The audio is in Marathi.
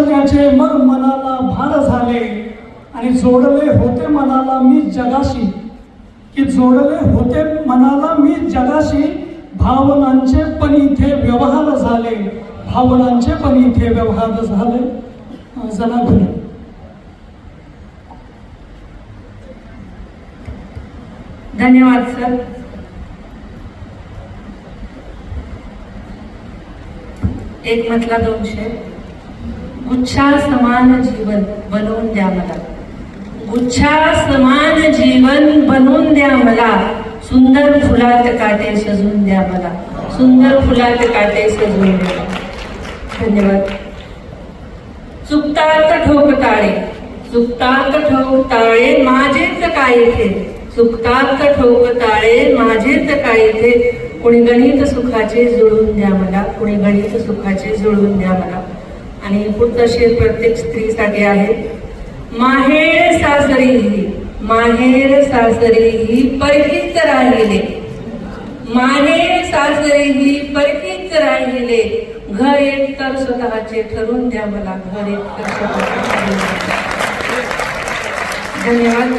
त्याचे मग मनाला भार झाले आणि जोडले होते मनाला मी जगाशी. की जोडले होते मनाला मी जगाशी भावनांचे पण इथे व्यवहार झाले. भावनांचे पण इथे व्यवहार झाले. अं, धन्यवाद सर. एक म्हटला दोनशे. गुच्छा समान जीवन बनवून द्या मला. गुच्छा समान जीवन बनवून द्या मला. सुंदर फुलात काटे सजून द्या मला. सुंदर फुलात काटे सजून द्या धन्यवाद. चुकतात ठोक ताळे चुकतात ठोक ताळे माझेच काय येथे चुकतात ठोक ताळे माझेच काय येथे कोणी गणित सुखाचे जुळून द्या मला. कुणी गणित सुखाचे जुळून द्या मला. आणि पुढचा प्रत्येक स्त्रीसाठी आहे. माहेर सासरी ही माहेर सासरी ही परकीच राहिले माहेर सासरी ही परकीच राहिले घर एक तर स्वतःचे ठरून द्या मला घर एक तर स्वतःचे धन्यवाद.